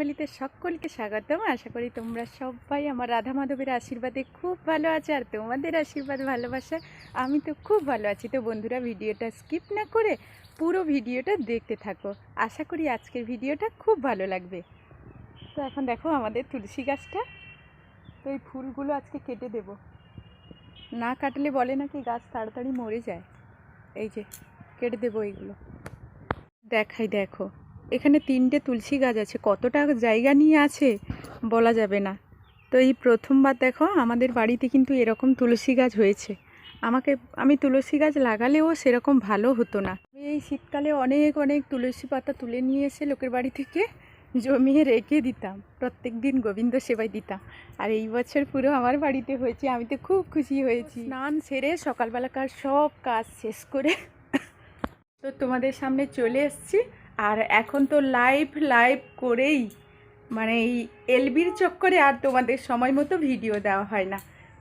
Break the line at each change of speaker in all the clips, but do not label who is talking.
ফ্যামিলিতে সকলকে স্বাগতম। আশা করি তোমরা সবাই আমার রাধা মাধবের আশীর্বাদে খুব ভালো আছে আর তোমাদের আশীর্বাদ, ভালোবাসা, আমি তো খুব ভালো আছি। তো বন্ধুরা, ভিডিওটা স্কিপ না করে পুরো ভিডিওটা দেখতে থাকো। আশা করি আজকের ভিডিওটা খুব ভালো লাগবে। তো এখন দেখো আমাদের তুলসী গাছটা। তো এই ফুলগুলো আজকে কেটে দেব। না কাটলে বলে নাকি গাছ তাড়াতাড়ি মরে যায়। এই যে, কেটে দেবো এইগুলো। দেখাই দেখো। এখানে তিনটে তুলসী গাছ আছে। কতটা জায়গা নিয়ে আছে বলা যাবে না। তো এই প্রথমবার দেখো আমাদের বাড়িতে কিন্তু এরকম তুলসী গাছ হয়েছে। আমাকে, আমি তুলসী গাছ লাগালেও সেরকম ভালো হতো না। আমি এই শীতকালে অনেক অনেক তুলসী পাতা তুলে নিয়ে এসে লোকের বাড়ি থেকে জমিয়ে রেখে দিতাম। প্রত্যেক দিন গোবিন্দ সেবায় দিতাম। আর এই বছর পুরো আমার বাড়িতে হয়েছে। আমি তো খুব খুশি হয়েছি। স্নান সেরে সকালবেলাকার সব কাজ শেষ করে তো তোমাদের সামনে চলে এসেছি। আর এখন তো লাইভ লাইভ করেই মানে এই এলবির চক্করে আর তোমাদের সময় মতো ভিডিও দেওয়া হয় না।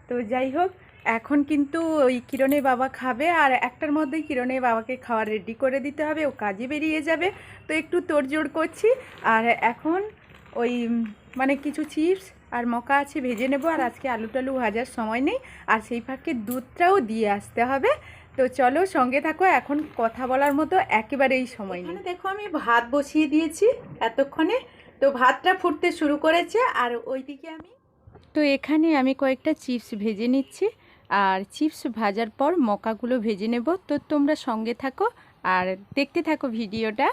তো যাই হোক, এখন কিন্তু ওই কিরণের বাবা খাবে আর একটার মধ্যেই কিরণের বাবাকে খাওয়া রেডি করে দিতে হবে, ও কাজে বেরিয়ে যাবে। তো একটু তোড়জোড় করছি আর এখন ওই মানে কিছু চিপস আর মকা আছে ভেজে নেব আর আজকে আলু টালু ভাজার সময় নেই। আর সেই ফাঁকে দুধটাও দিয়ে আসতে হবে। তো চলো সঙ্গে থাকো এখন কথা বলার মতো একেবারেই সময় নেই। দেখো আমি ভাত বসিয়ে দিয়েছি এতক্ষণে। তো ভাতটা ফুটতে শুরু করেছে আর ওইদিকে আমি তো এখানে আমি কয়েকটা চিপস ভেজে নিচ্ছি আর চিপস ভাজার পর মকাগুলো ভেজে নেব। তো তোমরা সঙ্গে থাকো আর দেখতে থাকো ভিডিওটা।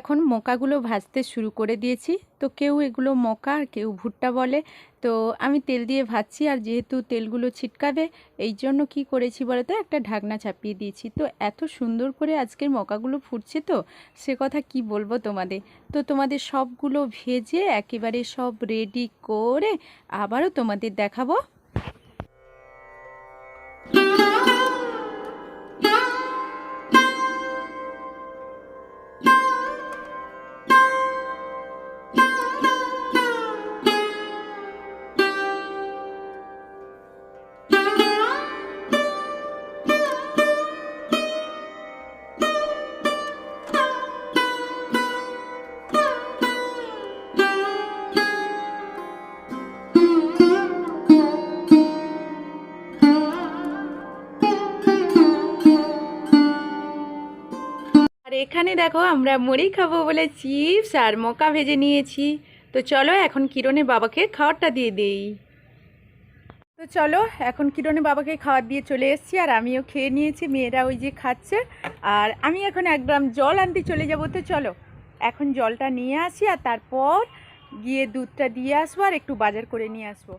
এখন মোকাগুলো ভাজতে শুরু করে দিয়েছি। তো কেউ এগুলো মোকা আর কেউ ভুট্টা বলে। তো আমি তেল দিয়ে ভাজছি আর যেহেতু তেলগুলো ছিটকাবে, এই জন্য কি করেছি বলো তো একটা ঢাকনা চাপিয়ে দিয়েছি। তো এত সুন্দর করে আজকের মকাগুলো ফুটছে তো, সে কথা কি বলব তোমাদের? তো তোমাদের সবগুলো ভেজে একেবারে সব রেডি করে আবারও তোমাদের দেখাবো। এখানে দেখো আমরা মুড়ি খাব বলে চিপস আর মকা ভেজে নিয়েছি। তো চলো এখন কিরণে বাবাকে খাবারটা দিয়ে দেই। তো চলো এখন কিরণে বাবাকে খাবার দিয়ে চলে এসেছি আর আমিও খেয়ে নিয়েছি, মেয়েরা ওই যে খাচ্ছে। আর আমি এখন এক গ্রাম জল আনতে চলে যাব, তো চলো এখন জলটা নিয়ে আসি আর তারপর গিয়ে দুধটা দিয়ে আসব আর একটু বাজার করে নিয়ে আসব।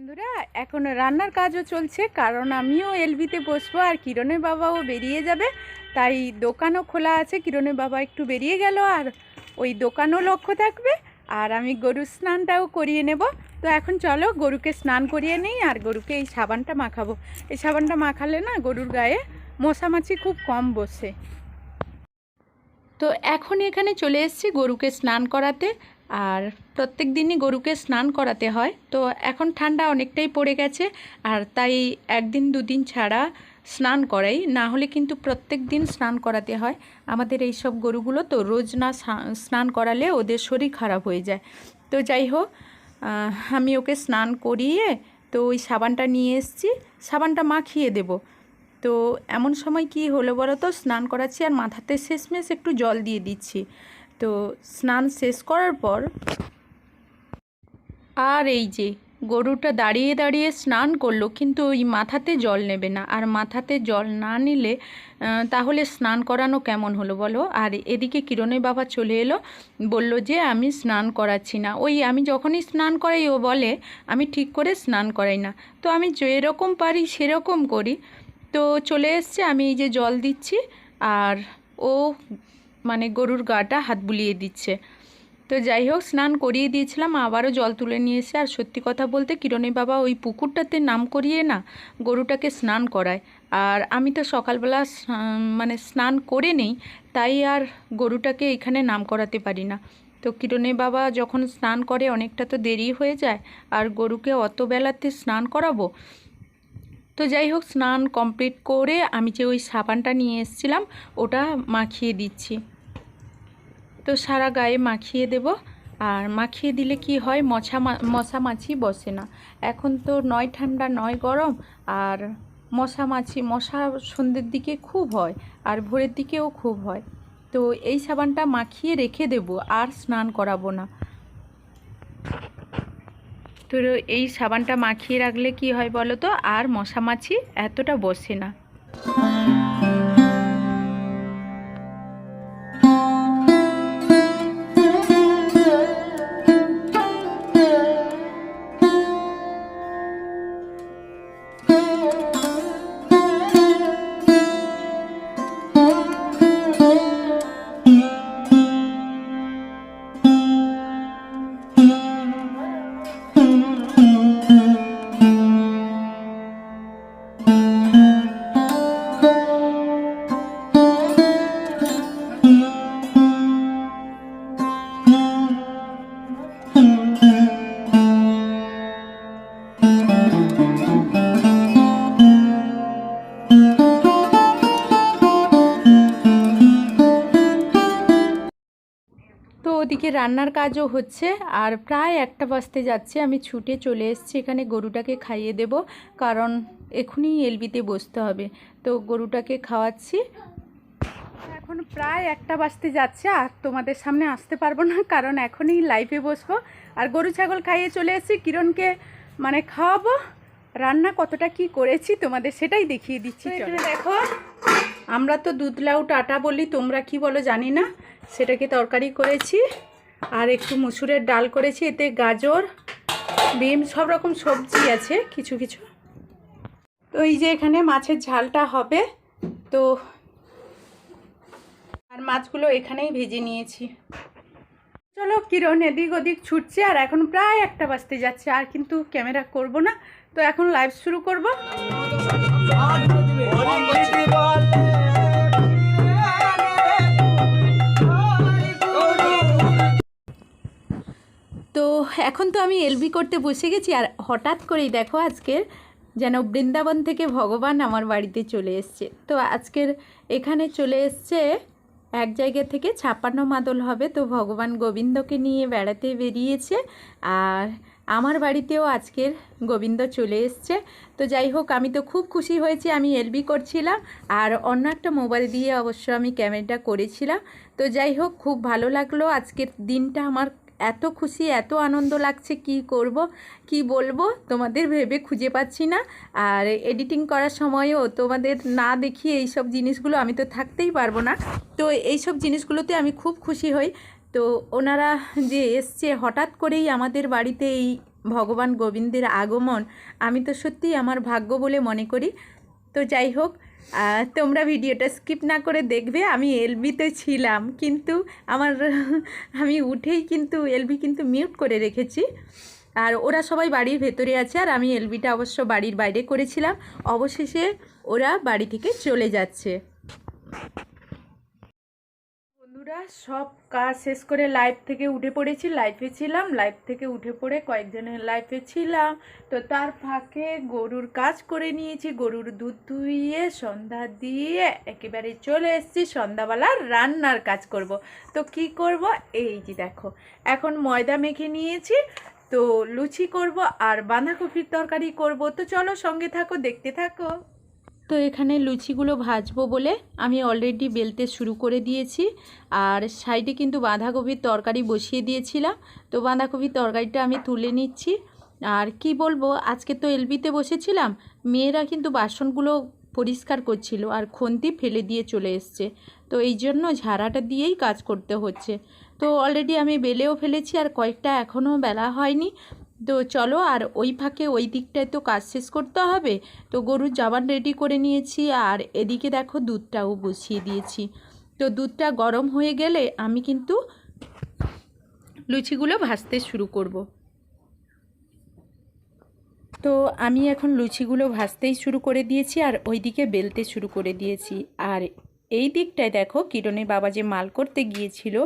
বন্ধুরা, এখন রান্নার কাজও চলছে। কারণ আমিও এলবিতে বসবো আর কিরণের বাবাও বেরিয়ে যাবে। তাই দোকানও খোলা আছে। কিরণের বাবা একটু বেরিয়ে গেল আর ওই দোকানও লক্ষ্য থাকবে। আর আমি গরুর স্নানটাও করিয়ে নেব। তো এখন চলো গরুকে স্নান করিয়ে নিই আর গরুকে এই সাবানটা মাখাবো। এই সাবানটা মাখালে না গরুর গায়ে মশামাছি খুব কম বসে। তো এখন এখানে চলে এসেছি গরুকে স্নান করাতে। আর প্রত্যেক দিনই গরুকে স্নান করাতে হয়। তো এখন ঠান্ডা অনেকটাই পড়ে গেছে আর তাই একদিন দুদিন ছাড়া স্নান করাই। না হলে কিন্তু প্রত্যেক দিন স্নান করাতে হয়। আমাদের এই সব গরুগুলো তো রোজ না স্নান করালে ওদের শরীর খারাপ হয়ে যায়। তো যাই হোক আমি ওকে স্নান করিয়ে তো ওই সাবানটা নিয়ে এসেছি। সাবানটা মাখিয়ে দেব। তো এমন সময় কি হলো বলো তো? স্নান করাচ্ছি আর মাথাতে শেষমেশ একটু জল দিয়ে দিচ্ছি। তো স্নান শেষ করার পর আর এই যে, গরুটা দাঁড়িয়ে দাঁড়িয়ে স্নান করল, কিন্তু ওই মাথাতে জল নেবে না। আর মাথাতে জল না নিলে তাহলে স্নান করানো কেমন হলো বলো? আর এদিকে কিরণের বাবা চলে এলো, বলল যে, আমি স্নান করাচ্ছি না। ওই আমি যখনই স্নান করাই, ও বলে, আমি ঠিক করে স্নান করাই না। তো আমি যেরকম পারি সেরকম করি। তো চলে এসছে, আমি এই যে জল দিচ্ছি, আর ও মানে গরুর গাটা হাত বুলিয়ে দিচ্ছে। তো যাই হোক, স্নান করিয়ে দিয়েছিলাম, আবারও জল তুলে নিয়ে এসে, আর সত্যি কথা বলতে কিরণের বাবা ওই পুকুরটাতে নাম করিয়ে না গরুটাকে স্নান করায়। আর আমি তো সকালবেলা মানে স্নান করে নেই, তাই আর গরুটাকে এখানে নাম করাতে পারি না। তো কিরণের বাবা যখন স্নান করে, অনেকটা তো দেরি হয়ে যায়, আর গরুকে অত বেলাতে স্নান করাবো তো যাই হোক স্নান কমপ্লিট করে আমি যে ওই সাবানটা নিয়ে এসেছিলাম, ওটা মাখিয়ে দিচ্ছি। তো সারা গায়ে মাখিয়ে দেব। আর মাখিয়ে দিলে কি হয় মশা মশা মাছি বসে না। এখন তো নয় ঠান্ডা, নয় গরম, আর মশা মাছি মশা সন্ধ্যের দিকে খুব হয়, আর ভোরের দিকেও খুব হয়। তো এই সাবানটা মাখিয়ে রেখে দেব, আর স্নান করাবো না। তো এই সাবানটা মাখিয়ে রাখলে কি হয় বলো তো? আর মশা মাছি এতটা বসে না। ওদিকে রান্নার কাজও হচ্ছে, আর প্রায় একটা বাজতে যাচ্ছে। আমি ছুটে চলে এসেছি, এখানে গরুটাকে খাইয়ে দেব, কারণ এখনই এলবিতে বসতে হবে। তো গরুটাকে খাওয়াচ্ছি। এখন প্রায় একটা বাজতে যাচ্ছে আর তোমাদের সামনে আসতে পারব না কারণ এখনই লাইভে বসবো। আর গরু ছাগল খাইয়ে চলে এসেছি কিরণকে মানে খাওয়াবো রান্না কতটা কি করেছি তোমাদের সেটাই দেখিয়ে দিচ্ছি দেখো আমরা তো দুধ লাউ টাটা বলি তোমরা কি বলো জানি না সেটাকে তরকারি করেছি আর একটু মুসুরের ডাল করেছি এতে গাজর বিম সব রকম সবজি আছে কিছু কিছু। তো এই যে এখানে মাছের ঝালটা হবে তো আর মাছগুলো এখানেই ভেজে নিয়েছি। চলো কিরণ এদিক ওদিক ছুটছে আর এখন প্রায় একটা বাজতে যাচ্ছে, আর কিন্তু ক্যামেরা করব না, তো এখন লাইভ শুরু করব। তো এখন তো আমি এলবি করতে বসে গেছি, আর হঠাৎ করেই দেখো আজকের যেন বৃন্দাবন থেকে ভগবান আমার বাড়িতে চলে এসছে। তো আজকের এখানে চলে এসছে এক জায়গা থেকে ছাপ্পান্ন মাদল হবে। তো ভগবান গোবিন্দকে নিয়ে বেড়াতে বেরিয়েছে আর আমার বাড়িতেও আজকের গোবিন্দ চলে এসছে। তো যাই হোক, আমি তো খুব খুশি হয়েছি, আমি এলবি করছিলাম আর অন্য একটা মোবাইল দিয়ে অবশ্য আমি ক্যামেরাটা করেছিলাম। তো যাই হোক, খুব ভালো লাগল। আজকের দিনটা আমার এত খুশি, এত আনন্দ লাগছে, কি করব, কি বলব, তোমাদের ভেবে খুঁজে পাচ্ছি না। আর এডিটিং করার সময়ও তোমাদের না দেখিয়ে এইসব জিনিসগুলো আমি তো থাকতেই পারব না। তো এইসব জিনিসগুলোতে আমি খুব খুশি হই। তো ওনারা যে এসছে, হঠাৎ করেই আমাদের বাড়িতে এই ভগবান গোবিন্দের আগমন, আমি তো সত্যিই আমার ভাগ্য বলে মনে করি। তো যাই হোক তোমরা ভিডিওটা স্কিপ না করে দেখবে, আমি এলবিতে ছিলাম, কিন্তু আমার, আমি উঠেই কিন্তু এলবি কিন্তু মিউট করে রেখেছি। আর ওরা সবাই বাড়ির ভেতরে আছে, আর আমি এলবিটা অবশ্য বাড়ির বাইরে করেছিলাম, অবশেষে ওরা বাড়ি থেকে চলে যাচ্ছে। বন্ধুরা সব কাজ শেষ করে লাইভ থেকে উঠে পড়েছি লাইভে ছিলাম লাইভ থেকে উঠে পড়ে কয়েকজনের লাইফে ছিলাম। তো তার ফাঁকে গরুর কাজ করে নিয়েছি, গরুর দুধ ধুইয়ে, সন্ধ্যা দিয়ে একেবারে চলে এসেছি, সন্ধ্যাবেলা রান্নার কাজ করব। তো কি করব? এই যে দেখো, এখন ময়দা মেখে নিয়েছি, তো লুচি করব আর বাঁধাকপির তরকারি করব। তো চলো সঙ্গে থাকো, দেখতে থাকো। তো এখানে লুচিগুলো ভাজবো বলে আমি অলরেডি বেলতে শুরু করে দিয়েছি। আর সাইডে কিন্তু বাঁধাকপির তরকারি বসিয়ে দিয়েছিলাম। তো বাঁধাকপির তরকারিটা আমি তুলে নিচ্ছি।
আর কি বলব, আজকে তো এলবিতে বসেছিলাম, মেয়েরা কিন্তু বাসনগুলো পরিষ্কার করছিল আর খন্তি ফেলে দিয়ে চলে এসছে। তো এই জন্য ঝাড়াটা দিয়েই কাজ করতে হচ্ছে। তো অলরেডি আমি বেলেও ফেলেছি আর কয়েকটা এখনও বেলা হয়নি। তো চলো আর ওই ফাঁকে ওই দিকটায় তো কাজ শেষ করতে হবে। তো গরুর জাবান রেডি করে নিয়েছি আর এদিকে দেখো দুধটাও বসিয়ে দিয়েছি। তো দুধটা গরম হয়ে গেলে আমি কিন্তু লুচিগুলো ভাজতে শুরু করব। তো আমি এখন লুচিগুলো ভাজতেই শুরু করে দিয়েছি আর ওইদিকে বেলতে শুরু করে দিয়েছি। আর এই দিকটায় দেখো কিরণের বাবা যে মাল করতে গিয়েছিল,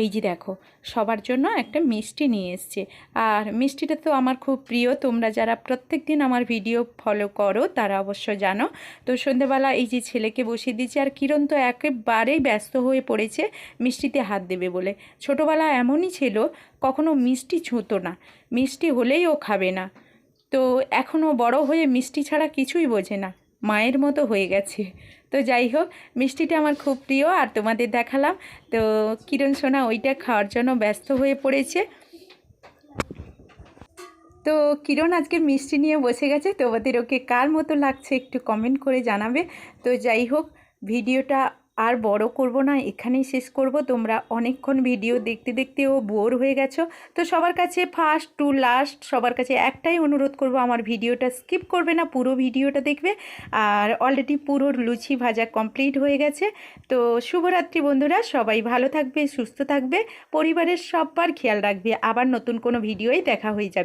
এই যে দেখো, সবার জন্য একটা মিষ্টি নিয়ে এসছে। আর মিষ্টিটা তো আমার খুব প্রিয়, তোমরা যারা প্রত্যেক দিন আমার ভিডিও ফলো করো, তারা অবশ্য জানো। তো সন্ধেবেলা এই যে ছেলেকে বসিয়ে দিয়েছি, আর কিরণ তো একেবারেই ব্যস্ত হয়ে পড়েছে মিষ্টিতে হাত দেবে বলে। ছোটোবেলা এমনই ছিল, কখনো মিষ্টি ছুঁতো না, মিষ্টি হলেই ও খাবে না। তো এখনও বড় হয়ে মিষ্টি ছাড়া কিছুই বোঝে না, মায়ের মতো হয়ে গেছে। তো যাই হোক, মিষ্টিটা আমার খুব প্রিয় আর তোমাদের দেখালাম। তো কিরণ সোনা ওইটা খাওয়ার জন্য ব্যস্ত হয়ে পড়েছে। তো কিরণ আজকে মিষ্টি নিয়ে বসে গেছে, তোমাদের ওকে কার মতো লাগছে একটু কমেন্ট করে জানাবে। তো যাই হোক, ভিডিওটা আর বড় করব না, এখানেই শেষ করব। তোমরা অনেকক্ষণ ভিডিও দেখতে দেখতেও বোর হয়ে গেছো। তো সবার কাছে ফার্স্ট টু লাস্ট সবার কাছে একটাই অনুরোধ করব, আমার ভিডিওটা স্কিপ করবে না, পুরো ভিডিওটা দেখবে। আর অলরেডি পুরো লুচি ভাজা কমপ্লিট হয়ে গেছে। তো শুভরাত্রি বন্ধুরা, সবাই ভালো থাকবে, সুস্থ থাকবে, পরিবারের সবার খেয়াল রাখবে। আবার নতুন কোনো ভিডিওই দেখা হয়ে যাবে।